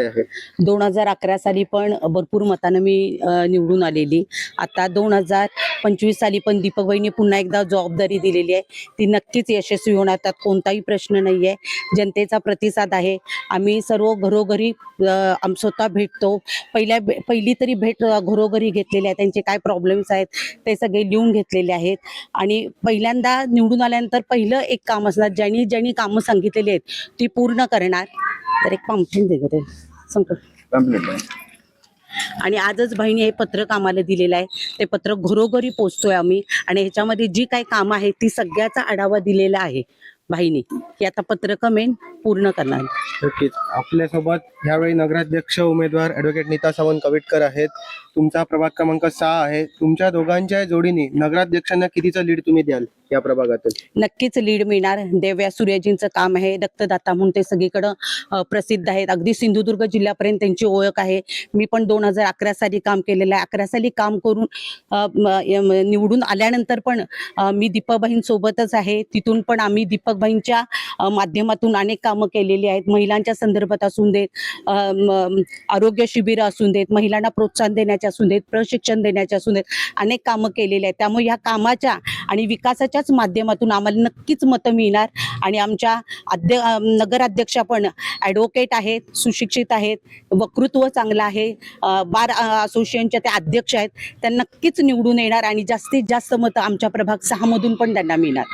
दोन हजार अकरा साली पण भरपूर मतानं मी निवडून आलेली. आता दोन हजार पंचवीस साली पण दीपक पुन्हा एकदा जबाबदारी दिलेली आहे. ती नक्कीच यशस्वी होणार. त्यात कोणताही प्रश्न नाही आहे जनतेचा प्रतिसाद आहे. आम्ही सर्व घरोघरी आम स्वतः भेटतो. पहिल्या पहिली तरी भेट घरोघरी घेतलेली आहे. त्यांचे काय प्रॉब्लेम्स आहेत ते सगळे लिहून घेतलेले आहेत. आणि पहिल्यांदा निवडून आल्यानंतर पहिलं एक काम असणार ज्यांनी ज्यांनी कामं सांगितलेली आहेत ती पूर्ण करणार. तर एक पामठीन दे संकट आणि आजच बहिणी हे पत्रक आम्हाला दिलेलं आहे. ते पत्रक घरोघरी पोचतोय आम्ही. आणि ह्याच्यामध्ये जी काही कामं आहेत ती सगळ्याचा आढावा दिलेला आहे. बहिणी की आता पत्रक मेन पूर्ण करणार. नक्कीच. आपल्यासोबत ह्यावेळी नगराध्यक्ष उमेदवार ऍडव्होकेट नीता सावंत कविटकर आहेत. तुमचा प्रभाग क्रमांक सहा आहे. तुमच्या दोघांच्या जोडीने नगराध्यक्षांना कितीचं लीड तुम्ही द्याल या प्रभागातून? नक्कीच लीड मिळणार. देव्या सूर्यजींचं काम आहे. रक्तदाता म्हणून ते सगळीकडं प्रसिद्ध आहेत. अगदी सिंधुदुर्ग जिल्ह्यापर्यंत त्यांची ओळख आहे. मी पण दोन हजार अकरा साली काम केलेलं आहे. अकरा साली काम करून निवडून आल्यानंतर पण मी दीपकबाईं सोबतच आहे. तिथून पण आम्ही दीपकबाईंच्या अ, माध्यमातून अनेक कामं केलेली आहेत. महिलांच्या संदर्भात असून देत आरोग्य शिबिरं असून देत महिलांना प्रोत्साहन देण्याचे असून देत प्रशिक्षण देण्याचे असून देत अनेक कामं केलेली आहेत. त्यामुळे ह्या कामाच्या आणि विकासाच्याच माध्यमातून आम्हाला नक्कीच मतं मिळणार आणि आमच्या अध्य नगराध्यक्षा पण ॲडव्होकेट आहेत सुशिक्षित आहेत वक्तृत्व चांगलं आहे. बार असोसिएशनच्या त्या अध्यक्ष आहेत. त्या नक्कीच निवडून येणार आणि जास्तीत जास्त मतं आमच्या प्रभाग सहामधून पण त्यांना मिळणार.